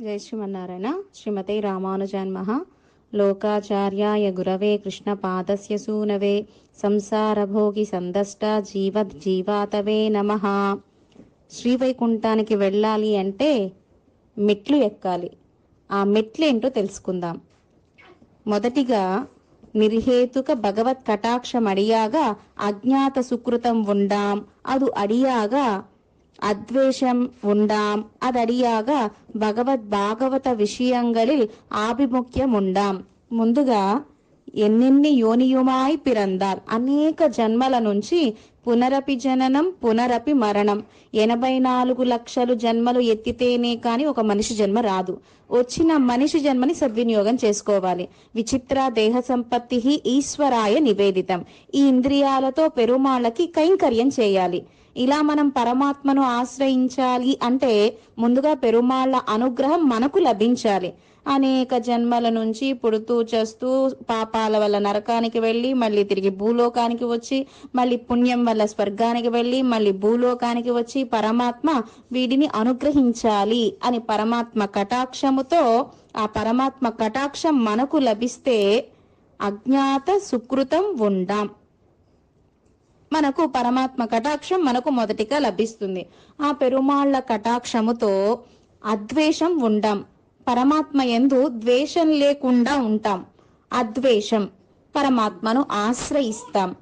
జై శ్రీమన్నారాయణ. శ్రీమతే రామానుజాన్మహ లోకాచార్యాయ గురవే కృష్ణ పాదస్య సూనవే సంసారభోగి సందష్ట జీవద్ జీవాతవే నమ. శ్రీవైకుంఠానికి వెళ్ళాలి అంటే మెట్లు ఎక్కాలి. ఆ మెట్లు ఏంటో తెలుసుకుందాం. మొదటిగా నిర్హేతుక భగవత్ కటాక్షం అడియాగా అజ్ఞాత సుకృతం ఉండాం. అదు అడియాగా அத்வேஷம் உண்டாம் அதடியாக భగవద్ భాగవత విషయంగళిల్ ఆభిముఖ్యం ఉండాం ముందుగా ఎన్నెన్ని యోనియుమాయి పిరందాల్ అనేక జన్మల నుంచి పునరపి జననం పునరపి మరణం ఎనభై నాలుగు లక్షలు జన్మలు ఎత్తితేనే కాని ఒక మనిషి జన్మ రాదు వచ్చిన మనిషి జన్మని సద్వినియోగం చేసుకోవాలి విచిత్ర దేహ సంపత్తి ఈశ్వరాయ నివేదితం ఈ ఇంద్రియాలతో పెరుమాళ్ళకి కైంకర్యం చేయాలి ఇలా మనం పరమాత్మను ఆశ్రయించాలి అంటే ముందుగా పెరుమాళ్ళ అనుగ్రహం మనకు లభించాలి. అనేక జన్మల నుంచి పుడుతూ చేస్తూ పాపాల వల్ల నరకానికి వెళ్ళి మళ్ళీ తిరిగి భూలోకానికి వచ్చి మళ్ళీ పుణ్యం వల్ల స్వర్గానికి వెళ్ళి మళ్ళీ భూలోకానికి వచ్చి పరమాత్మ వీడిని అనుగ్రహించాలి అని పరమాత్మ కటాక్షముతో ఆ పరమాత్మ కటాక్షం మనకు లభిస్తే అజ్ఞాత సుకృతం ఉండాం. మనకు పరమాత్మ కటాక్షం మనకు మొదటిగా లభిస్తుంది. ఆ పెరుమాళ్ళ కటాక్షముతో అద్వేషం ఉండాం. పరమాత్మ ఎందు ద్వేషం లేకుండా ఉంటాం. అద్వేషం పరమాత్మను ఆశ్రయిస్తాం.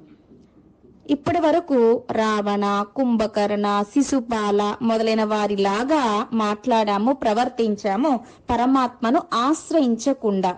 ఇప్పటి వరకు రావణ కుంభకర్ణ శిశుపాల మొదలైన వారిలాగా మాట్లాడాము ప్రవర్తించాము పరమాత్మను ఆశ్రయించకుండా.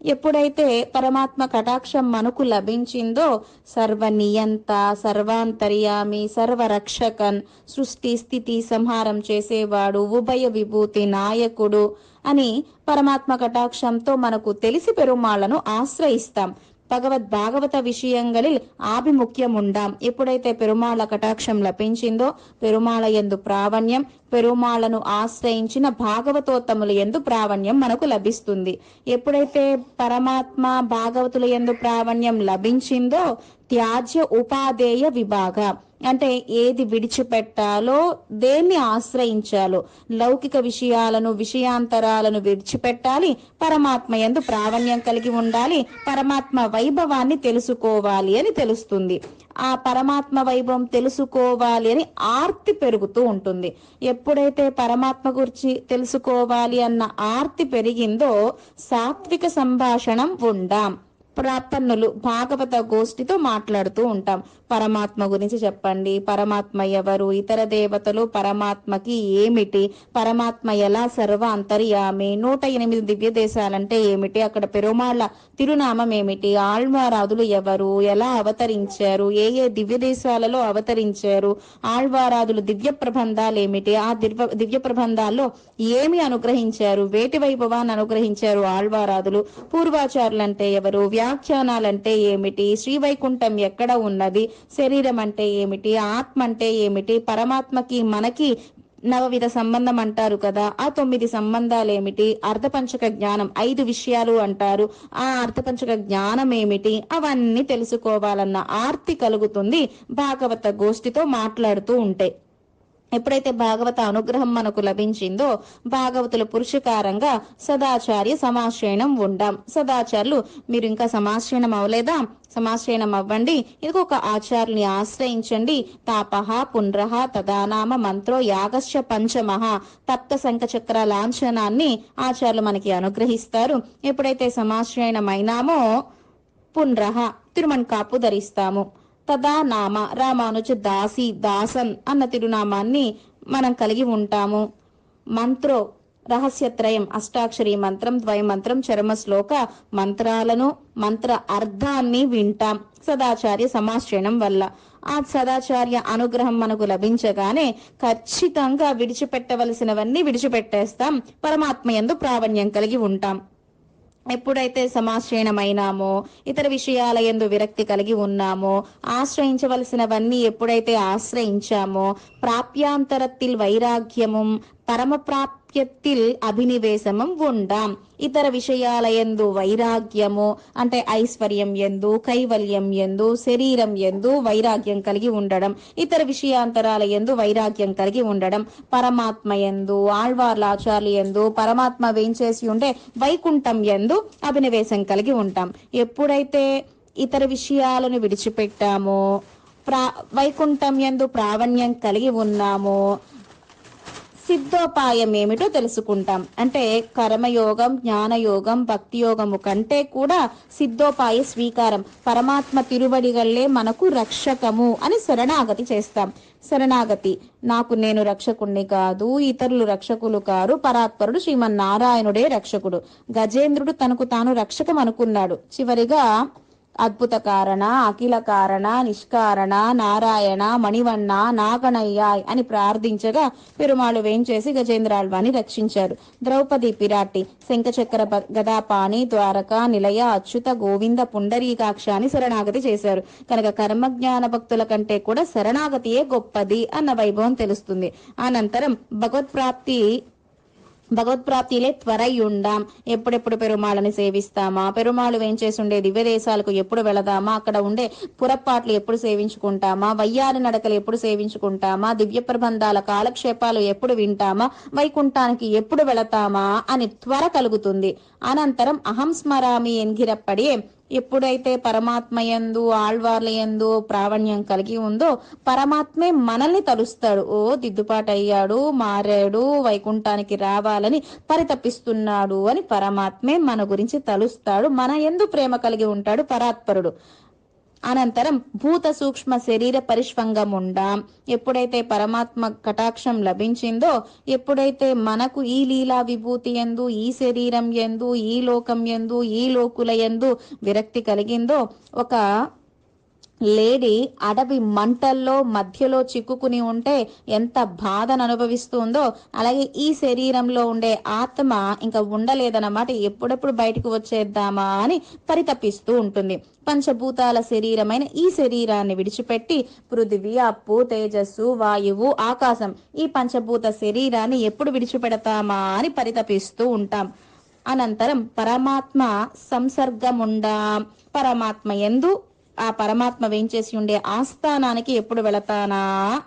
ఎప్పుడైతే పరమాత్మ కటాక్షం మనకు లభించిందో సర్వనియంత సర్వాంతర్యామి సర్వరక్షకన్ సృష్టి స్థితి సంహారం చేసేవాడు ఉభయ విభూతి నాయకుడు అని పరమాత్మ కటాక్షంతో మనకు తెలిసి పెరుమాళ్ళను ఆశ్రయిస్తాం. భగవద్ భాగవత విషయంగలి ఆభిముఖ్యం ఉండాం ఎప్పుడైతే పెరుమాళ కటాక్షం లభించిందో పెరుమాళ ఎందు ప్రావణ్యం పెరుమాళను ఆశ్రయించిన భాగవతోత్తముల ఎందు ప్రావణ్యం మనకు లభిస్తుంది. ఎప్పుడైతే పరమాత్మ భాగవతుల ఎందు ప్రావణ్యం లభించిందో త్యాజ్య ఉపాధేయ విభాగ. అంటే ఏది విడిచిపెట్టాలో దేన్ని ఆశ్రయించాలో లౌకిక విషయాలను విషయాంతరాలను విడిచిపెట్టాలి పరమాత్మ ఎందు ప్రావణ్యం కలిగి ఉండాలి పరమాత్మ వైభవాన్ని తెలుసుకోవాలి అని తెలుస్తుంది. ఆ పరమాత్మ వైభవం తెలుసుకోవాలి అని ఆర్తి పెరుగుతూ ఉంటుంది. ఎప్పుడైతే పరమాత్మ గురించి తెలుసుకోవాలి అన్న ఆర్తి పెరిగిందో సాత్విక సంభాషణం ఉండాం. ప్రార్థనలు భాగవత గోష్ఠితో మాట్లాడుతూ ఉంటాం. పరమాత్మ గురించి చెప్పండి. పరమాత్మ ఎవరు? ఇతర దేవతలు పరమాత్మకి ఏమిటి? పరమాత్మ ఎలా సర్వ అంతర్యామి? నూట ఎనిమిది దివ్య దేశాలంటే ఏమిటి? అక్కడ పెరుమాళ్ళ తిరునామం ఏమిటి? ఆళ్వారాధులు ఎవరు? ఎలా అవతరించారు? ఏ ఏ దివ్య దేశాలలో అవతరించారు? ఆళ్వారాధులు దివ్య ప్రబంధాలు ఏమిటి? ఆ దివ్య దివ్య ప్రబంధాల్లో ఏమి అనుగ్రహించారు? వేటి వైభవాన్ని అనుగ్రహించారు ఆళ్వారాధులు పూర్వాచారులు అంటే ఎవరు? వ్యాఖ్యానాలంటే ఏమిటి? శ్రీవైకుంఠం ఎక్కడ ఉన్నది? శరీరం అంటే ఏమిటి? ఆత్మ అంటే ఏమిటి? పరమాత్మకి మనకి నవవిధ సంబంధం అంటారు కదా. ఆ తొమ్మిది సంబంధాలు ఏమిటి అర్ధపంచక జ్ఞానం ఐదు విషయాలు అంటారు. ఆ అర్ధపంచక జ్ఞానం ఏమిటి అవన్నీ తెలుసుకోవాలన్న ఆర్తి కలుగుతుంది భాగవత గోష్ఠితో మాట్లాడుతూ ఉంటే. ఎప్పుడైతే భాగవత అనుగ్రహం మనకు లభించిందో భాగవతుల పురుషకారంగా సదాచార్య సమాశ్రయణం ఉండాం. సదాచారులు మీరు ఇంకా సమాశ్రయణం అవ్వలేదా? సమాశ్రయణం అవ్వండి. ఇది ఒక ఆచార్యుని ఆశ్రయించండి. తాపహ పుండ్రహ తదానామ మంత్రో యాగశ్చ పంచమహ తప్త శంఖచక్ర లాంఛనాన్ని ఆచార్యులు మనకి అనుగ్రహిస్తారు. ఎప్పుడైతే సమాశ్రయణమైనామో పుండ్రహ తిరుమణ్ కాపు ధరిస్తాము. తదా నామ రామానుజ దాసి దాసన్ అన్న తిరునామాన్ని మనం కలిగి ఉంటాము. మంత్రో రహస్యత్రయం అష్టాక్షరి మంత్రం ద్వయమంత్రం చరమ శ్లోక మంత్రాలను మంత్ర అర్థాన్ని వింటాం. సదాచార్య సమాశ్రయణం వల్ల. ఆ సదాచార్య అనుగ్రహం మనకు లభించగానే ఖచ్చితంగా విడిచిపెట్టవలసినవన్నీ విడిచిపెట్టేస్తాం. పరమాత్మ ఎందు ప్రావణ్యం కలిగి ఉంటాం. ఎప్పుడైతే సమాశ్రయణమైనామో ఇతర విషయాల ఎందు విరక్తి కలిగి ఉన్నామో ఆశ్రయించవలసినవన్నీ ఎప్పుడైతే ఆశ్రయించామో ప్రాప్యాంతరత్తిల్ వైరాగ్యము పరమప్రాప్యత్తిల్ అభినివేశమం ఉండాం ఇతర విషయాల ఎందు వైరాగ్యము అంటే ఐశ్వర్యం ఎందు కైవల్యం ఎందు శరీరం ఎందు వైరాగ్యం కలిగి ఉండడం. ఇతర విషయాంతరాల ఎందు వైరాగ్యం కలిగి ఉండడం. పరమాత్మ ఎందు ఆళ్వార్లాచార్లు ఎందు పరమాత్మ వేయించేసి ఉండే వైకుంఠం ఎందు అభినవేశం కలిగి ఉంటాం. ఎప్పుడైతే ఇతర విషయాలను విడిచిపెట్టామో ప్రా వైకుంఠం ఎందు ప్రావణ్యం కలిగి ఉన్నామో సిద్ధోపాయం ఏమిటో తెలుసుకుంటాం. అంటే కర్మయోగం జ్ఞానయోగం భక్తి యోగము కంటే కూడా సిద్ధోపాయ స్వీకారం పరమాత్మ తిరువడిగల్లే మనకు రక్షకము అని శరణాగతి చేస్తాం. శరణాగతి నాకు నేను రక్షకుణ్ణి కాదు ఇతరులు రక్షకులు కారు పరాత్పరుడు శ్రీమన్నారాయణుడే రక్షకుడు. గజేంద్రుడు తనకు తాను రక్షకం అనుకున్నాడు చివరిగా అద్భుత కారణ అఖిల కారణ నిష్కారణ నారాయణ మణివన్న నాగణయ్య అని ప్రార్థించగా పెరుమాళు వేంచేసి గజేంద్రాల్వాని రక్షించారు. ద్రౌపది పిరాటి శంఖచక్ర గదాపాణి ద్వారక నిలయ అచ్యుత గోవింద పుండరీకాక్ష అని శరణాగతి చేశారు. కనుక కర్మజ్ఞాన భక్తుల కంటే కూడా శరణాగతియే గొప్పది అన్న వైభవం తెలుస్తుంది. అనంతరం భగవత్ప్రాప్తి భగవత్ప్రాప్తిలే త్వరయుండాం ఎప్పుడెప్పుడు పెరుమాళని సేవిస్తామా? పెరుమాళు వేంచేసుండే దివ్య దేశాలకు ఎప్పుడు వెళదామా? అక్కడ ఉండే పురపాట్లు ఎప్పుడు సేవించుకుంటామా? వయ్యారి నడకలు ఎప్పుడు సేవించుకుంటామా? దివ్య ప్రబంధాల కాలక్షేపాలు ఎప్పుడు వింటామా? వైకుంఠానికి ఎప్పుడు వెళతామా? అని త్వర కలుగుతుంది. అనంతరం అహం స్మరామి ఎన్గిరప్పడి ఎప్పుడైతే పరమాత్మ యందు ప్రావణ్యం కలిగి ఉందో పరమాత్మే మనల్ని తలుస్తాడు. ఓ దిద్దుపాటు అయ్యాడు మారాడు వైకుంఠానికి రావాలని పరితపిస్తున్నాడు అని పరమాత్మే మన గురించి తలుస్తాడు. మన ఎందు ప్రేమ కలిగి ఉంటాడు పరాత్పరుడు. అనంతరం భూత సూక్ష్మ శరీర పరిష్వంగముండాం ఎప్పుడైతే పరమాత్మ కటాక్షం లభించిందో ఎప్పుడైతే మనకు ఈ లీలా విభూతి ఎందు ఈ శరీరం ఎందు ఈ లోకం ఎందు ఈ లోకుల ఎందు విరక్తి కలిగిందో ఒక లేడీ అడవి మంటల్లో మధ్యలో చిక్కుకుని ఉంటే ఎంత బాధను అనుభవిస్తుందో అలాగే ఈ శరీరంలో ఉండే ఆత్మ ఇంకా ఉండలేదన్నమాట. ఎప్పుడెప్పుడు బయటకు వచ్చేద్దామా అని పరితపిస్తూ ఉంటుంది. పంచభూతాల శరీరమైన ఈ శరీరాన్ని విడిచిపెట్టి పృథివీ అప్పు తేజస్సు వాయువు ఆకాశం ఈ పంచభూత శరీరాన్ని ఎప్పుడు విడిచిపెడతామా అని పరితపిస్తూ ఉంటాం. అనంతరం పరమాత్మ సంసర్గముండా పరమాత్మ ఎందు ఆ పరమాత్మ వేయించేసి ఉండే ఆస్థానానికి ఎప్పుడు వెళతానా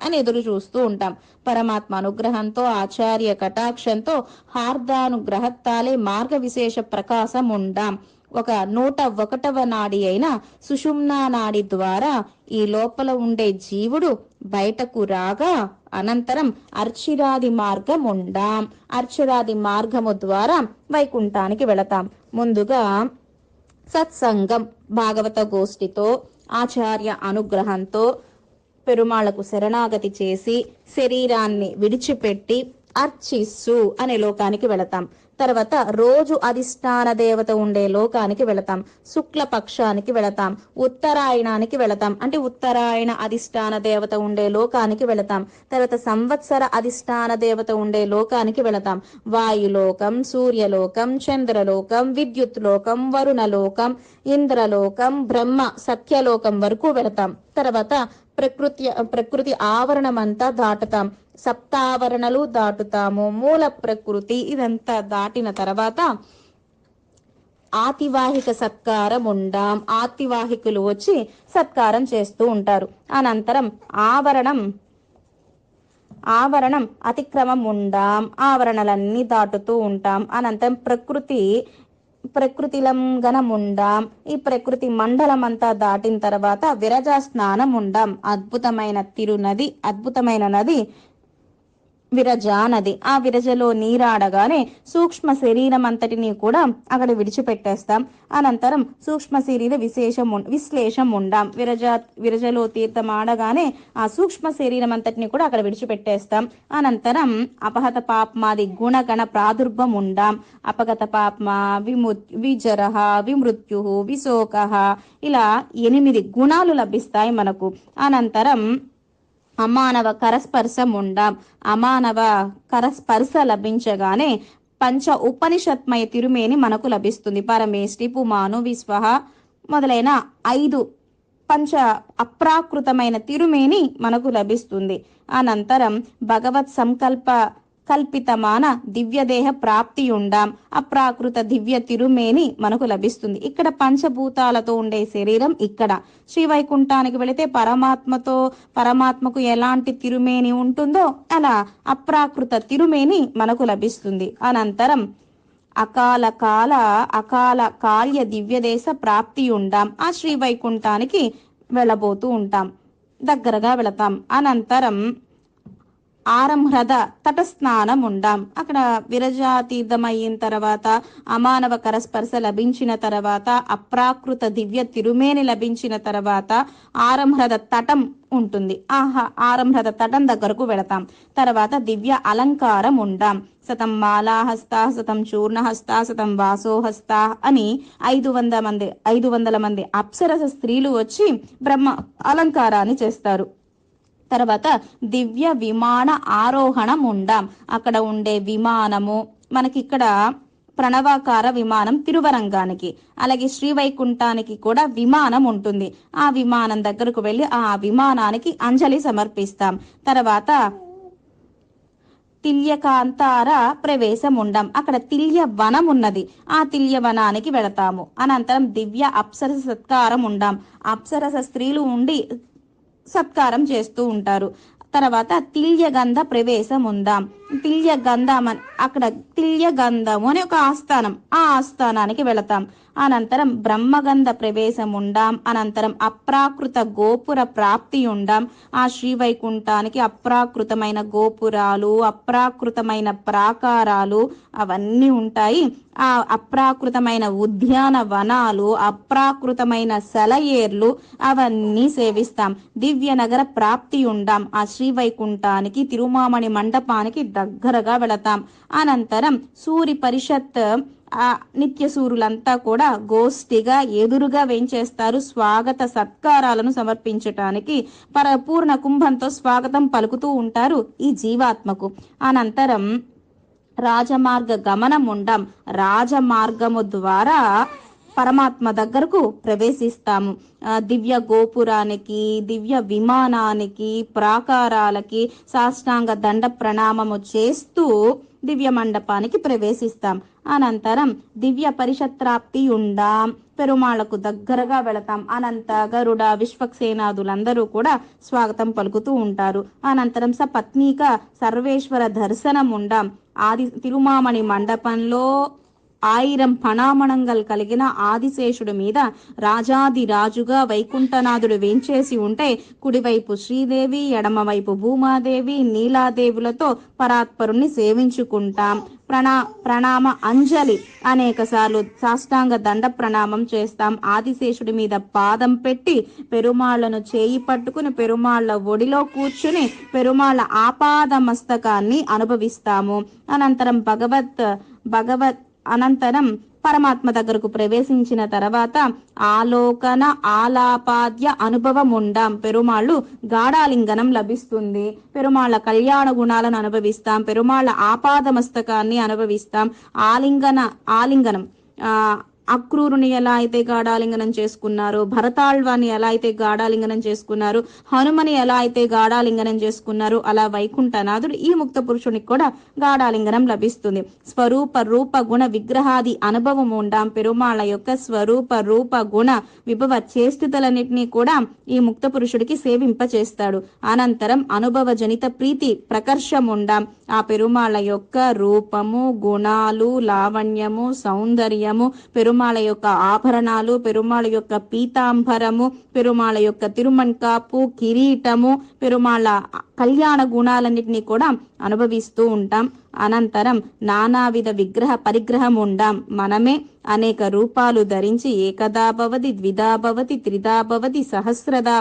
అని ఎదురు చూస్తూ ఉంటాం. పరమాత్మ అనుగ్రహంతో ఆచార్య కటాక్షంతో హార్దానుగ్రహత్తాలే మార్గ విశేష ప్రకాశం ఉండాం. ఒక నూట ఒకటవ నాడి అయిన సుషుమ్నా నాడి ద్వారా ఈ లోపల ఉండే జీవుడు బయటకు రాగా అనంతరం అర్చిరాది మార్గం ఉండాం. అర్చిరాది మార్గము ద్వారా వైకుంఠానికి వెళతాం. ముందుగా సత్సంగం భాగవత గోష్ఠితో ఆచార్య అనుగ్రహంతో పెరుమాళ్ళకు శరణాగతి చేసి శరీరాన్ని విడిచిపెట్టి అర్చిస్సు అనే లోకానికి వెళతాం. తర్వాత రోజు అధిష్టాన దేవత ఉండే లోకానికి వెళతాం. శుక్ల పక్షానికి వెళతాం. ఉత్తరాయణానికి వెళతాం. అంటే ఉత్తరాయణ అధిష్టాన దేవత ఉండే లోకానికి వెళతాం. తర్వాత సంవత్సర అధిష్టాన దేవత ఉండే లోకానికి వెళతాం. వాయులోకం సూర్యలోకం చంద్రలోకం విద్యుత్ లోకం వరుణలోకం ఇంద్రలోకం బ్రహ్మ సత్యలోకం వరకు వెళతాం. తర్వాత ప్రకృతి ప్రకృతి ఆవరణమంతా దాటుతాం. సప్తావరణలు దాటుతాము. మూల ప్రకృతి ఇదంతా దాటిన తర్వాత ఆతివాహిక సత్కారం ఉండాం. ఆతివాహికులు వచ్చి సత్కారం చేస్తూ ఉంటారు. అనంతరం ఆవరణం ఆవరణం అతిక్రమం ఉండాం. ఆవరణలన్నీ దాటుతూ ఉంటాం. అనంతరం ప్రకృతి ప్రకృతిలం ఉండాం. ఈ ప్రకృతి మండలం అంతా దాటిన తర్వాత విరజా స్నానం ఉండాం. అద్భుతమైన తిరునది అద్భుతమైన నది విరజానది. ఆ విరజలో నీరాడగానే సూక్ష్మ శరీరం అంతటిని కూడా అక్కడ విడిచిపెట్టేస్తాం. అనంతరం సూక్ష్మ శరీర విశేషం విశ్లేషం ఉండాం. విరజ విరజలో తీర్థం ఆడగానే ఆ సూక్ష్మ శరీరం అంతటిని కూడా అక్కడ విడిచిపెట్టేస్తాం. అనంతరం అపహత పాప్మాది గుణగణ ప్రాదుర్భం ఉండాం. అపగత పాప్మ విము విజర విమృత్యు విశోక ఇలా ఎనిమిది గుణాలు లభిస్తాయి మనకు. అనంతరం అమానవ కరస్పర్శం ఉండాం. అమానవ కరస్పర్శ లభించగానే పంచ ఉపనిషత్మయ తిరుమేని మనకు లభిస్తుంది. పరమేష్టి పుమాను విశ్వహ మొదలైన ఐదు పంచ అప్రాకృతమైన తిరుమేని మనకు లభిస్తుంది. అనంతరం భగవత్ సంకల్ప కల్పితమాన దివ్యదేహ ప్రాప్తి ఉండాం అప్రాకృత దివ్య తిరుమేని మనకు లభిస్తుంది. ఇక్కడ పంచభూతాలతో ఉండే శరీరం ఇక్కడ. శ్రీవైకుంఠానికి వెళితే పరమాత్మతో పరమాత్మకు ఎలాంటి తిరుమేని ఉంటుందో అలా అప్రాకృత తిరుమేని మనకు లభిస్తుంది. అనంతరం అకాల కాల అకాల కాల్య దివ్యదేశ ప్రాప్తి ఉండాం ఆ శ్రీవైకుంఠానికి వెళ్ళబోతూ ఉంటాం. దగ్గరగా వెళతాం. అనంతరం ఆరంహ్రద తటస్నానం ఉండాం అక్కడ విరజాతీర్థమయిన తర్వాత అమానవ కరస్పర్శ లభించిన తర్వాత అప్రాకృత దివ్య తిరుమేని లభించిన తర్వాత ఆరంహ్రద తటం ఉంటుంది. ఆహా ఆరంహ్రద తటం దగ్గరకు వెళతాం. తర్వాత దివ్య అలంకారం ఉండాం శతం మాలాహస్తా శతం చూర్ణహస్తా శతం వాసోహస్తా అని ఐదు వంద మంది ఐదు వందల మంది అప్సరస స్త్రీలు వచ్చి బ్రహ్మ అలంకారాన్ని చేస్తారు. తర్వాత దివ్య విమాన ఆరోహణం ఉండాం అక్కడ ఉండే విమానము మనకి ఇక్కడ ప్రణవాకార విమానం తిరువరంగానికి అలాగే శ్రీవైకుంఠానికి కూడా విమానం ఉంటుంది ఆ విమానం దగ్గరకు వెళ్ళి ఆ విమానానికి అంజలి సమర్పిస్తాం. తర్వాత తిల్యకాంతార ప్రవేశం ఉండం అక్కడ తిల్య వనం ఉన్నది ఆ తిల్య వనానికి వెళతాము. అనంతరం దివ్య అప్సరస సత్కారం ఉండాం అప్సరస స్త్రీలు ఉండి సత్కారం చేస్తూ ఉంటారు. తర్వాత తిల్యగంధ ప్రవేశం ఉందాం. తిల్య గంధం అని అక్కడ తిల్య గంధము అనే ఒక ఆస్థానం. ఆ ఆస్థానానికి వెళతాం. అనంతరం బ్రహ్మగంధ ప్రవేశం ఉండాం అనంతరం అప్రాకృత గోపుర ప్రాప్తి ఉండాం ఆ శ్రీవైకుంఠానికి అప్రాకృతమైన గోపురాలు అప్రాకృతమైన ప్రాకారాలు అవన్నీ ఉంటాయి. ఆ అప్రాకృతమైన ఉద్యాన వనాలు అప్రాకృతమైన సెలయేర్లు అవన్నీ సేవిస్తాం. దివ్య నగర ప్రాప్తి ఉండాం ఆ శ్రీవైకుంఠానికి తిరుమామణి మండపానికి దగ్గరగా వెళతాం. అనంతరం సూరి పరిషత్ ఆ నిత్యసూరులంతా కూడా గోష్ఠిగా ఎదురుగా వేంచేస్తారు స్వాగత సత్కారాలను సమర్పించటానికి. పరపూర్ణ కుంభంతో స్వాగతం పలుకుతూ ఉంటారు ఈ జీవాత్మకు. అనంతరం రాజమార్గ గమనం ఉండం. రాజమార్గము ద్వారా పరమాత్మ దగ్గరకు ప్రవేశిస్తాము. దివ్య గోపురానికి దివ్య విమానానికి ప్రాకారాలకి సాష్టాంగ దండ ప్రణామము చేస్తూ దివ్య మండపానికి ప్రవేశిస్తాం. అనంతరం దివ్య పరిషత్రాప్తి ఉండాం. పెరుమాళ్ళకు దగ్గరగా వెళతాం. అనంత గరుడ విశ్వక్సేనాదులందరూ కూడా స్వాగతం పలుకుతూ ఉంటారు. అనంతరం సపత్నిక సర్వేశ్వర దర్శనం ఉండాం ఆది తిరుమామణి మండపంలో ఆయిరం పణామణంగల్ కలిగిన ఆదిశేషుడి మీద రాజాది రాజుగా వైకుంఠనాథుడు వేంచేసి ఉంటే కుడివైపు శ్రీదేవి ఎడమవైపు భూమాదేవి నీలాదేవులతో పరాత్పరుణ్ణి సేవించుకుంటాం. ప్రణా ప్రణామ అంజలి అనేక సార్లు సాష్టాంగ దండ ప్రణామం చేస్తాం. ఆదిశేషుడి మీద పాదం పెట్టి పెరుమాళ్ళను చేయి పట్టుకుని పెరుమాళ్ళ ఒడిలో కూర్చుని పెరుమాళ్ళ ఆపాద మస్తకాన్ని అనుభవిస్తాము. అనంతరం భగవత్ భగవత్ అనంతరం పరమాత్మ దగ్గరకు ప్రవేశించిన తర్వాత ఆలోకన ఆలాపాద్య అనుభవం ఉండాం. పెరుమాళ్ళు గాఢాలింగనం లభిస్తుంది. పెరుమాళ్ళ కళ్యాణ గుణాలను అనుభవిస్తాం. పెరుమాళ్ళ ఆపాద మస్తకాన్ని అనుభవిస్తాం. ఆలింగన ఆలింగనం ఆ అక్రూరుని ఎలా అయితే గాఢాలింగనం చేసుకున్నారు భరతాళ్వాన్ని ఎలా అయితే గాఢాలింగనం చేసుకున్నారు హనుమని ఎలా అయితే గాఢాలింగనం చేసుకున్నారు అలా వైకుంఠనాథుడు ఈ ముక్త పురుషునికి కూడా గాఢాలింగనం లభిస్తుంది. స్వరూప రూప గుణ విగ్రహాది అనుభవం ఉండాం. పెరుమాళ యొక్క స్వరూప రూప గుణ విభవ చేష్టితలన్నింటినీ కూడా ఈ ముక్త పురుషుడికి సేవింప చేస్తాడు అనంతరం అనుభవ జనిత ప్రీతి ప్రకర్షం ఉండాం. ఆ పెరుమాళ యొక్క రూపము గుణాలు లావణ్యము సౌందర్యము పెరుమాళ యొక్క ఆభరణాలు పెరుమాళ యొక్క పీతాంబరము పెరుమాళ యొక్క తిరుమన్కాపు కిరీటము పెరుమాళ కళ్యాణ గుణాలన్నిటినీ కూడా అనుభవిస్తూ ఉంటాం. అనంతరం నానావిధ విగ్రహ పరిగ్రహం ఉండాం. మనమే అనేక రూపాలు ధరించి ఏకదా ద్విధాభవతి ద్విధా భవతి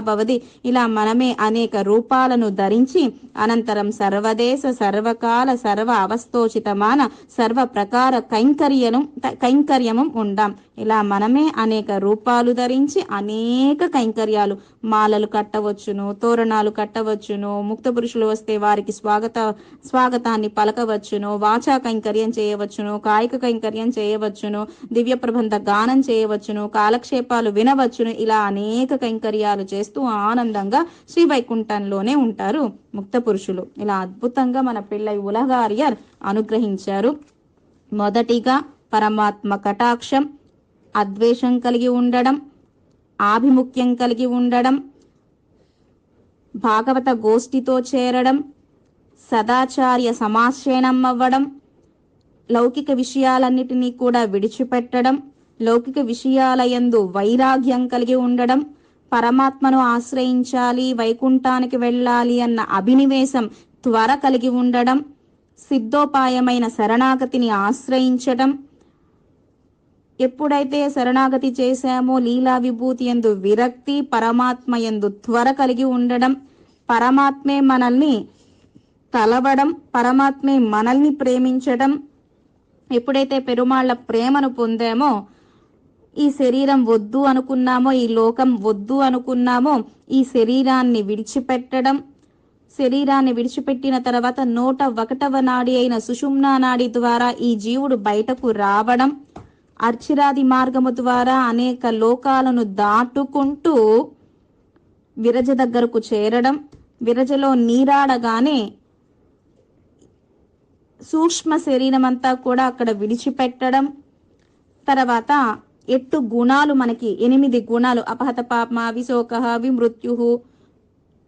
భవతి ఇలా మనమే అనేక రూపాలను ధరించి అనంతరం సర్వదేశ సర్వకాల సర్వ అవస్థోచితమాన సర్వ ప్రకార కైంకర్యను కైంకర్యము ఉండాం. ఇలా మనమే అనేక రూపాలు ధరించి అనేక కైంకర్యాలు మాలలు కట్టవచ్చును తోరణాలు కట్టవచ్చును ముక్త పురుషులు వస్తే వారికి స్వాగత స్వాగతాన్ని పలకవచ్చును. వాచా కైంకర్యం చేయవచ్చును కాయిక కైంకర్యం చేయవచ్చును దివ్య ప్రబంధ గానం చేయవచ్చును కాలక్షేపాలు వినవచ్చును. ఇలా అనేక కైంకర్యాలు చేస్తూ ఆనందంగా శ్రీ వైకుంఠంలోనే ఉంటారు ముక్త పురుషులు. ఇలా అద్భుతంగా మన పిల్లై ఉలగారియర్ అనుగ్రహించారు. మొదటిగా పరమాత్మ కటాక్షం అద్వేషం కలిగి ఉండడం ఆభిముఖ్యం కలిగి ఉండడం భాగవత గోష్ఠితో చేరడం సదాచార్య సమాశ్రయణం అవ్వడం లౌకిక విషయాలన్నిటినీ కూడా విడిచిపెట్టడం లౌకిక విషయాలయందు వైరాగ్యం కలిగి ఉండడం పరమాత్మను ఆశ్రయించాలి వైకుంఠానికి వెళ్ళాలి అన్న అభినివేశం త్వర కలిగి ఉండడం సిద్ధోపాయమైన శరణాగతిని ఆశ్రయించడం ఎప్పుడైతే శరణాగతి చేశామో లీలా విభూతి ఎందు విరక్తి పరమాత్మ ఎందు త్వర కలిగి ఉండడం పరమాత్మే మనల్ని తలవడం పరమాత్మే మనల్ని ప్రేమించడం ఎప్పుడైతే పెరుమాళ్ళ ప్రేమను పొందామో ఈ శరీరం వద్దు అనుకున్నామో ఈ లోకం వద్దు అనుకున్నామో ఈ శరీరాన్ని విడిచిపెట్టడం శరీరాన్ని విడిచిపెట్టిన తర్వాత నూట ఒకటవ నాడి అయిన సుషుమ్నా నాడి ద్వారా ఈ జీవుడు బయటకు రావడం అర్చిరాది మార్గము ద్వారా అనేక లోకాలను దాటుకుంటూ విరజ దగ్గరకు చేరడం విరజలో నీరాడగానే సూక్ష్మ శరీరం అంతా కూడా అక్కడ విడిచిపెట్టడం తర్వాత ఎట్టు గుణాలు మనకి ఎనిమిది గుణాలు అపహత పాప విశోక విమృత్యు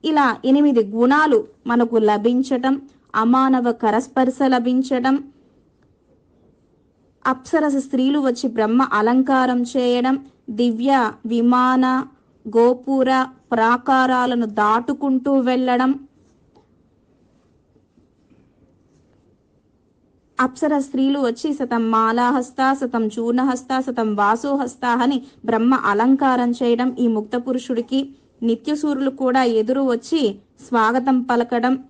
ఇలా ఎనిమిది గుణాలు మనకు లభించటం అమానవ కరస్పర్శ లభించడం అప్సరస స్త్రీలు వచ్చి బ్రహ్మ అలంకారం చేయడం దివ్య విమాన గోపుర ప్రాకారాలను దాటుకుంటూ వెళ్ళడం. అప్సర స్త్రీలు వచ్చి సతం మాలాహస్త సతం చూర్ణహస్త సతం వాసోహస్త అని బ్రహ్మ అలంకారం చేయడం ఈ ముక్త పురుషుడికి. నిత్యసూరులు కూడా ఎదురు వచ్చి స్వాగతం పలకడం.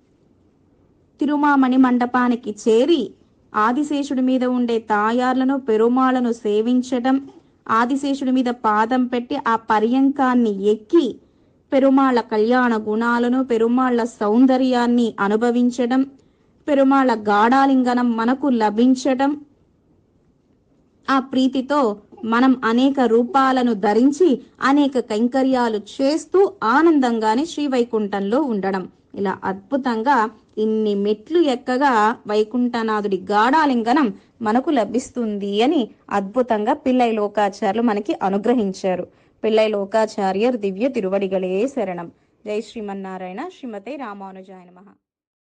తిరుమామణి మండపానికి చేరి ఆదిశేషుడి మీద ఉండే తాయార్లను పెరుమాళ్ళను సేవించడం ఆదిశేషుడి మీద పాదం పెట్టి ఆ పర్యంకాన్ని ఎక్కి పెరుమాళ్ళ కళ్యాణ గుణాలను పెరుమాళ్ళ సౌందర్యాన్ని అనుభవించడం పెరుమాళ్ళ గాఢాలింగనం మనకు లభించడం ఆ ప్రీతితో మనం అనేక రూపాలను ధరించి అనేక కైంకర్యాలు చేస్తూ ఆనందంగానే శ్రీవైకుంఠంలో ఉండడం. ఇలా అద్భుతంగా ఇన్ని మెట్లు ఎక్కగా వైకుంఠనాథుడి గాఢాలింగనం మనకు లభిస్తుంది అని అద్భుతంగా పిల్లై లోకాచార్యులు మనకి అనుగ్రహించారు. పిల్లై లోకాచార్యర్ దివ్య తిరువడిగలే శరణం. జై శ్రీమన్నారాయణ. శ్రీమతే రామానుజాయ మహా